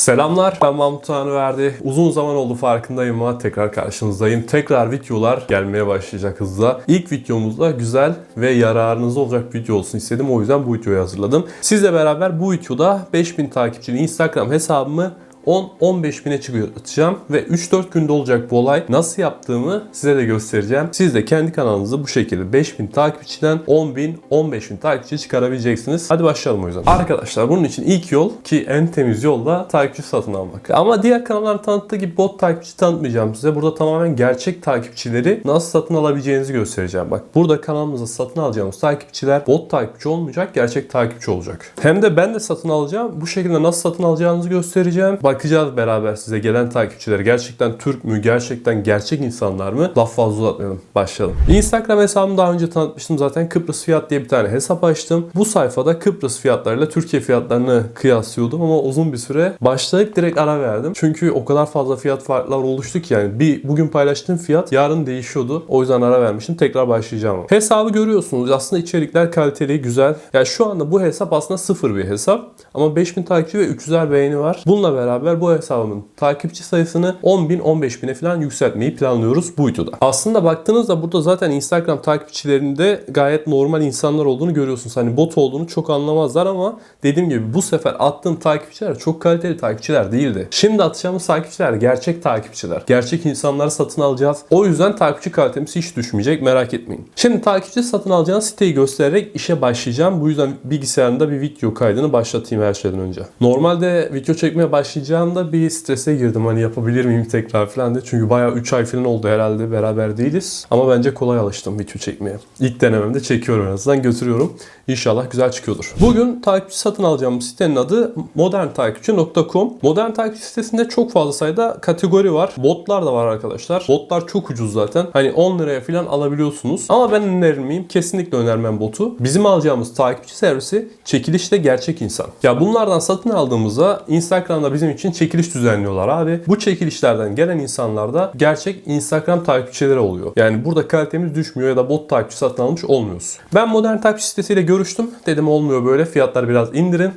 Selamlar ben Mahmut Tanrıverdi. Uzun zaman oldu farkındayım ama tekrar karşınızdayım. Tekrar videolar gelmeye başlayacak hızla. İlk videomuzda güzel ve yararınız olacak video olsun istedim. O yüzden bu videoyu hazırladım. Sizle beraber bu videoda 5000 takipçili Instagram hesabımı 10-15 bine çıkartacağım ve 3-4 günde olacak bu olay. Nasıl yaptığımı size de göstereceğim. Siz de kendi kanalınızı bu şekilde 5000 takipçiden 10.000 15.000 takipçi çıkarabileceksiniz. Hadi başlayalım o yüzden. Arkadaşlar bunun için ilk yol ki en temiz yol da takipçi satın almak. Ama diğer kanalların tanıttığı gibi bot takipçi tanıtmayacağım size. Burada tamamen gerçek takipçileri nasıl satın alabileceğinizi göstereceğim. Bak burada kanalımızda satın alacağımız takipçiler bot takipçi olmayacak, gerçek takipçi olacak. Hem de ben de satın alacağım. Bu şekilde nasıl satın alacağınızı göstereceğim. Bakacağız beraber size gelen takipçiler gerçekten Türk mü, gerçekten gerçek insanlar mı? Laf fazla uzatmayalım. Başlayalım. Instagram hesabımı daha önce tanıtmıştım zaten. Kıbrıs Fiyat diye bir tane hesap açtım. Bu sayfada Kıbrıs fiyatlarıyla Türkiye fiyatlarını kıyaslıyordum ama uzun bir süre başlayıp direkt ara verdim. Çünkü o kadar fazla fiyat farkları oluştu ki yani bir bugün paylaştığım fiyat yarın değişiyordu. O yüzden ara vermiştim. Tekrar başlayacağım. Hesabı görüyorsunuz. Aslında içerikler kaliteli, güzel. Yani şu anda bu hesap aslında sıfır bir hesap. Ama 5000 takipçi ve 300'er beğeni var. Bununla beraber bu hesabımın takipçi sayısını 10.000 15.000'e falan yükseltmeyi planlıyoruz bu videoda. Aslında baktığınızda burada zaten Instagram takipçilerinde gayet normal insanlar olduğunu görüyorsunuz. Hani bot olduğunu çok anlamazlar ama dediğim gibi bu sefer attığım takipçiler çok kaliteli takipçiler değildi. Şimdi atacağımız takipçiler gerçek takipçiler. Gerçek insanları satın alacağız. O yüzden takipçi kalitemiz hiç düşmeyecek merak etmeyin. Şimdi takipçi satın alacağınız siteyi göstererek işe başlayacağım. Bu yüzden bilgisayarımda bir video kaydını başlatayım her şeyden önce. Normalde video çekmeye başlayacağımda bir strese girdim. Hani yapabilir miyim tekrar falan diye. Çünkü bayağı 3 ay falan oldu herhalde beraber değiliz. Ama bence kolay alıştım video çekmeye. İlk denememde çekiyorum en azından götürüyorum. İnşallah güzel çıkıyordur. Bugün takipçi satın alacağım sitenin adı moderntakipçi.com. Modern takipçi sitesinde çok fazla sayıda kategori var. Botlar da var arkadaşlar. Botlar çok ucuz zaten. Hani 10 liraya falan alabiliyorsunuz. Ama ben önerir miyim? Kesinlikle önermem botu. Bizim alacağımız takipçi servisi çekilişte gerçek insan. Ya bunlardan satın aldığımızda Instagram'da bizim için çekiliş düzenliyorlar abi. Bu çekilişlerden gelen insanlar da gerçek Instagram takipçileri oluyor. Yani burada kalitemiz düşmüyor ya da bot takipçi satın almış olmuyoruz. Ben modern takipçi sitesiyle görüştüm. Dedim olmuyor böyle fiyatları biraz indirin.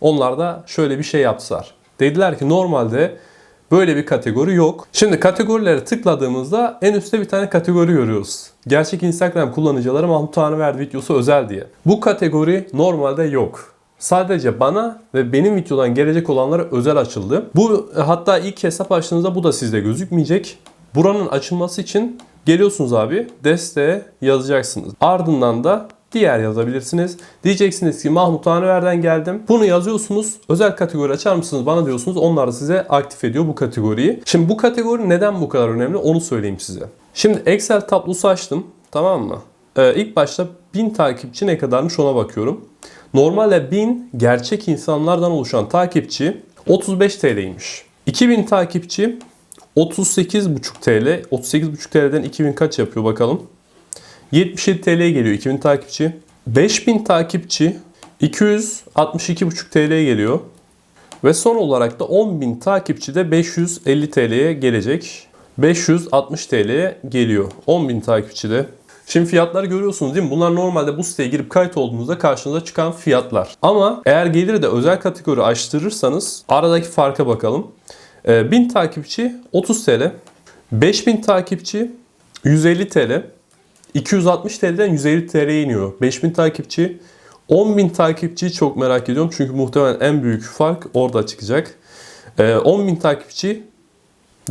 Onlar da şöyle bir şey yaptılar. Dediler ki normalde böyle bir kategori yok. Şimdi kategorilere tıkladığımızda en üstte bir tane kategori görüyoruz. Gerçek Instagram kullanıcıları Mahmut Tanrıverdi videosu özel diye. Bu kategori normalde yok. Sadece bana ve benim videodan gelecek olanlara özel açıldı. Bu hatta ilk hesap açtığınızda bu da sizde gözükmeyecek. Buranın açılması için geliyorsunuz abi desteğe yazacaksınız. Ardından da diğer yazabilirsiniz. Diyeceksiniz ki Mahmut Tanrıver'den geldim. Bunu yazıyorsunuz. Özel kategori açar mısınız bana diyorsunuz. Onlar da size aktif ediyor bu kategoriyi. Şimdi bu kategori neden bu kadar önemli onu söyleyeyim size. Şimdi Excel tablosu açtım. Tamam mı? Ee, ilk başta 1000 takipçi ne kadarmış ona bakıyorum. Normalde 1000 gerçek insanlardan oluşan takipçi 35 TL'ymiş. 2000 takipçi 38,5 TL. 38,5 TL'den 2000 kaç yapıyor bakalım. 77 TL'ye geliyor 2000 takipçi. 5000 takipçi 262,5 TL'ye geliyor. Ve son olarak da 10.000 takipçi de 550 TL'ye gelecek. 560 TL'ye geliyor. 10.000 takipçi de. Şimdi fiyatları görüyorsunuz değil mi? Bunlar normalde bu siteye girip kayıt olduğunuzda karşınıza çıkan fiyatlar. Ama eğer gelir de özel kategori açtırırsanız aradaki farka bakalım. Ee, 1000 takipçi 30 TL. 5000 takipçi 150 TL. 260 TL'den 150 TL'ye iniyor. 5000 takipçi 10.000 takipçiyi çok merak ediyorum. Çünkü muhtemelen en büyük fark orada çıkacak. Ee, 10.000 takipçi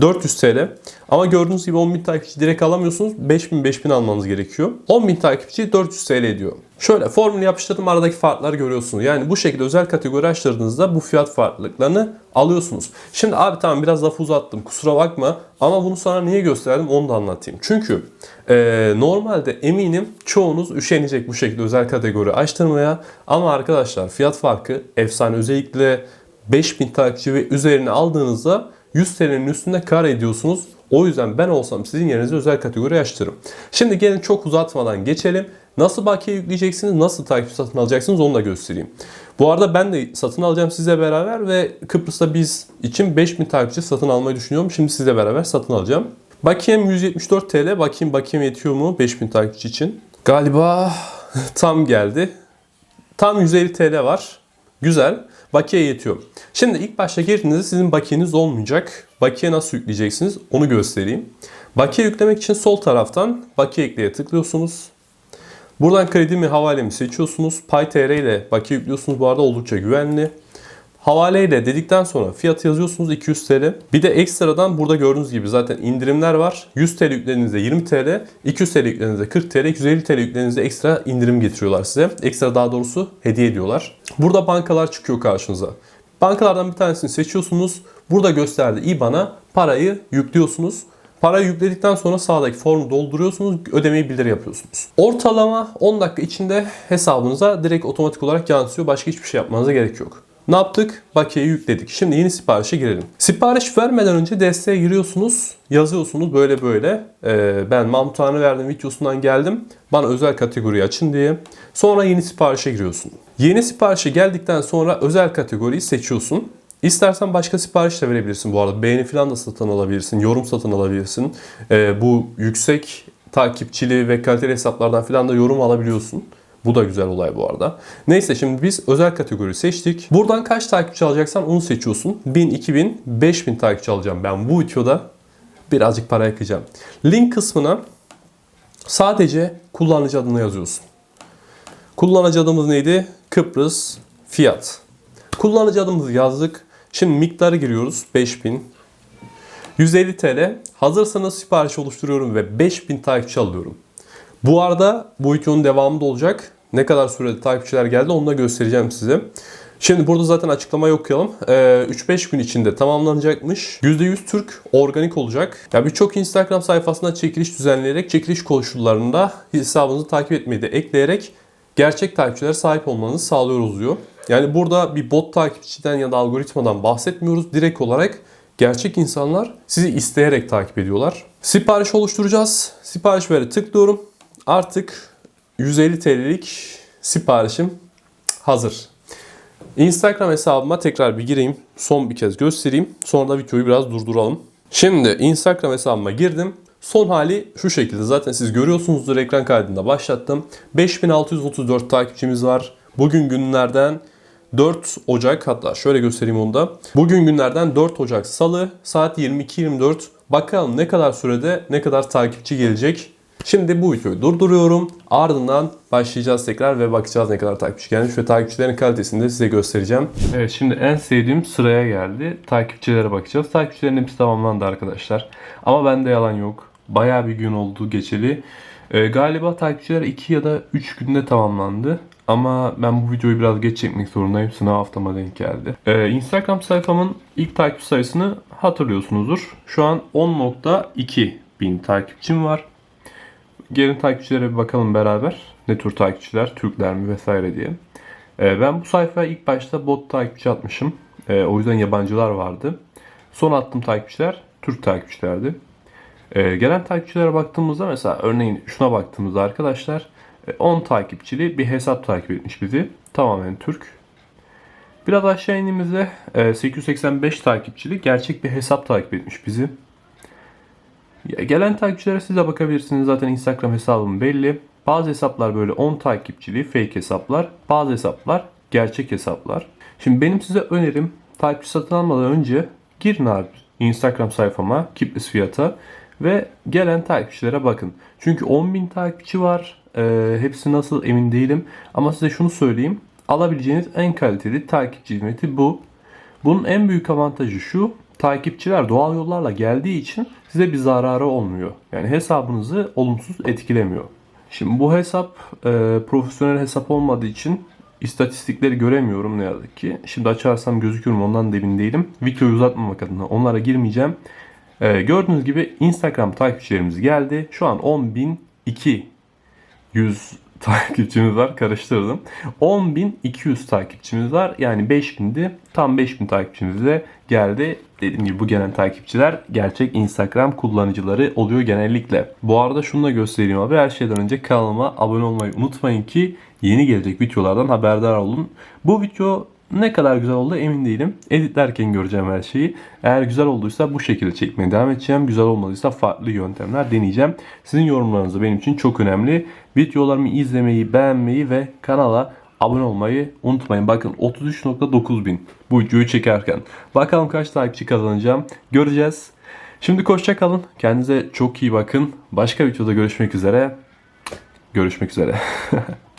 400 TL. Ama gördüğünüz gibi 10.000 takipçi direkt alamıyorsunuz. 5000 5000 almanız gerekiyor. 10.000 takipçi 400 TL ediyor. Şöyle formülü yapıştırdım aradaki farkları görüyorsunuz. Yani bu şekilde özel kategori açtırdığınızda bu fiyat farklılıklarını alıyorsunuz. Şimdi abi tamam biraz lafı uzattım kusura bakma ama bunu sana niye gösterdim onu da anlatayım. Çünkü e, normalde eminim çoğunuz üşenecek bu şekilde özel kategori açtırmaya ama arkadaşlar fiyat farkı efsane özellikle 5000 takipçi ve üzerine aldığınızda 100 TL'nin üstünde kar ediyorsunuz. O yüzden ben olsam sizin yerinize özel kategori açtırırım. Şimdi gelin çok uzatmadan geçelim. Nasıl bakiye yükleyeceksiniz, nasıl takipçi satın alacaksınız onu da göstereyim. Bu arada ben de satın alacağım sizle beraber ve Kıbrıs'ta biz için 5000 takipçi satın almayı düşünüyorum. Şimdi sizle beraber satın alacağım. Bakiyem 174 TL. Bakayım bakiyem yetiyor mu 5000 takipçi için? Galiba tam geldi. Tam 150 TL var. Güzel. Bakiye yetiyor. Şimdi ilk başta girdiğinizde sizin bakiyeniz olmayacak. Bakiye nasıl yükleyeceksiniz onu göstereyim. Bakiye yüklemek için sol taraftan bakiye ekleye tıklıyorsunuz. Buradan kredi mi havale mi seçiyorsunuz. PayTR ile bakiye yüklüyorsunuz. Bu arada oldukça güvenli. Havale ile dedikten sonra fiyatı yazıyorsunuz 200 TL. Bir de ekstradan burada gördüğünüz gibi zaten indirimler var. 100 TL yüklediğinizde 20 TL, 200 TL yüklediğinizde 40 TL, 250 TL yüklediğinizde ekstra indirim getiriyorlar size. Ekstra daha doğrusu hediye ediyorlar. Burada bankalar çıkıyor karşınıza. Bankalardan bir tanesini seçiyorsunuz. Burada gösterdiği IBAN'a parayı yüklüyorsunuz. Parayı yükledikten sonra sağdaki formu dolduruyorsunuz, ödemeyi bildiri yapıyorsunuz. Ortalama 10 dakika içinde hesabınıza direkt otomatik olarak yansıyor. Başka hiçbir şey yapmanıza gerek yok. Ne yaptık? Bakiyeyi yükledik. Şimdi yeni siparişe girelim. Sipariş vermeden önce desteğe giriyorsunuz. Yazıyorsunuz böyle böyle. Ee, ben Mahmut Tanrı verdim videosundan geldim. Bana özel kategori açın diye. Sonra yeni siparişe giriyorsun. Yeni siparişe geldikten sonra özel kategoriyi seçiyorsun. İstersen başka sipariş de verebilirsin bu arada. Beğeni falan da satın alabilirsin. Yorum satın alabilirsin. Ee, bu yüksek takipçili ve kaliteli hesaplardan falan da yorum alabiliyorsun. Bu da güzel olay bu arada. Neyse şimdi biz özel kategori seçtik. Buradan kaç takipçi alacaksan onu seçiyorsun. 1000, 2000, 5000 takipçi alacağım ben bu videoda. Birazcık para yakacağım. Link kısmına sadece kullanıcı adını yazıyorsun. Kullanıcı adımız neydi? Kıbrıs fiyat. Kullanıcı adımızı yazdık. Şimdi miktarı giriyoruz. 5000. 150 TL. Hazırsanız sipariş oluşturuyorum ve 5000 takipçi alıyorum. Bu arada bu videonun devamı da olacak. Ne kadar sürede takipçiler geldi onu da göstereceğim size. Şimdi burada zaten açıklamayı okuyalım. Ee, 3-5 gün içinde tamamlanacakmış. %100 Türk organik olacak. Ya birçok Instagram sayfasında çekiliş düzenleyerek çekiliş koşullarında hesabınızı takip etmeyi de ekleyerek gerçek takipçilere sahip olmanızı sağlıyoruz diyor. Yani burada bir bot takipçiden ya da algoritmadan bahsetmiyoruz. Direkt olarak gerçek insanlar sizi isteyerek takip ediyorlar. Sipariş oluşturacağız. Sipariş veri tıklıyorum. Artık 150 TL'lik siparişim hazır. Instagram hesabıma tekrar bir gireyim. Son bir kez göstereyim. Sonra da videoyu biraz durduralım. Şimdi Instagram hesabıma girdim. Son hali şu şekilde. Zaten siz görüyorsunuzdur ekran kaydında başlattım. 5634 takipçimiz var. Bugün günlerden 4 Ocak hatta şöyle göstereyim onu da. Bugün günlerden 4 Ocak Salı saat 22.24. Bakalım ne kadar sürede ne kadar takipçi gelecek. Şimdi bu videoyu durduruyorum. Ardından başlayacağız tekrar ve bakacağız ne kadar takipçi gelmiş ve takipçilerin kalitesini de size göstereceğim. Evet şimdi en sevdiğim sıraya geldi. Takipçilere bakacağız. Takipçilerin hepsi tamamlandı arkadaşlar. Ama bende yalan yok. Bayağı bir gün oldu geçeli. Ee, galiba takipçiler 2 ya da 3 günde tamamlandı. Ama ben bu videoyu biraz geç çekmek zorundayım. Sınav haftama denk geldi. Ee, Instagram sayfamın ilk takipçi sayısını hatırlıyorsunuzdur. Şu an 10.2 bin takipçim var. Gelin takipçilere bir bakalım beraber. Ne tür takipçiler, Türkler mi vesaire diye. Ee, ben bu sayfaya ilk başta bot takipçi atmışım. Ee, o yüzden yabancılar vardı. Son attığım takipçiler Türk takipçilerdi. Ee, gelen takipçilere baktığımızda mesela örneğin şuna baktığımızda arkadaşlar 10 takipçili bir hesap takip etmiş bizi. Tamamen Türk. Biraz aşağı indiğimizde 885 takipçili gerçek bir hesap takip etmiş bizi. Gelen takipçilere siz de bakabilirsiniz. Zaten Instagram hesabım belli. Bazı hesaplar böyle 10 takipçili fake hesaplar. Bazı hesaplar gerçek hesaplar. Şimdi benim size önerim takipçi satın almadan önce girin abi Instagram sayfama Kiplis fiyata ve gelen takipçilere bakın. Çünkü 10.000 takipçi var. Ee, hepsi nasıl emin değilim. Ama size şunu söyleyeyim. Alabileceğiniz en kaliteli takipçi hizmeti bu. Bunun en büyük avantajı şu. Takipçiler doğal yollarla geldiği için size bir zararı olmuyor. Yani hesabınızı olumsuz etkilemiyor. Şimdi bu hesap e, profesyonel hesap olmadığı için istatistikleri göremiyorum ne yazık ki. Şimdi açarsam gözüküyorum ondan da emin değilim. Videoyu uzatmamak adına onlara girmeyeceğim. E, gördüğünüz gibi Instagram takipçilerimiz geldi. Şu an 10.200 takipçimiz var. Karıştırdım. 10.200 takipçimiz var. Yani 5000'di. Tam 5000 takipçimiz de geldi. Dediğim gibi bu gelen takipçiler gerçek Instagram kullanıcıları oluyor genellikle. Bu arada şunu da göstereyim abi. Her şeyden önce kanalıma abone olmayı unutmayın ki yeni gelecek videolardan haberdar olun. Bu video ne kadar güzel oldu emin değilim. Editlerken göreceğim her şeyi. Eğer güzel olduysa bu şekilde çekmeye devam edeceğim. Güzel olmadıysa farklı yöntemler deneyeceğim. Sizin yorumlarınız benim için çok önemli. Videolarımı izlemeyi, beğenmeyi ve kanala abone olmayı unutmayın. Bakın 33.9 bin bu videoyu çekerken. Bakalım kaç takipçi kazanacağım. Göreceğiz. Şimdi hoşça kalın. Kendinize çok iyi bakın. Başka videoda görüşmek üzere. Görüşmek üzere.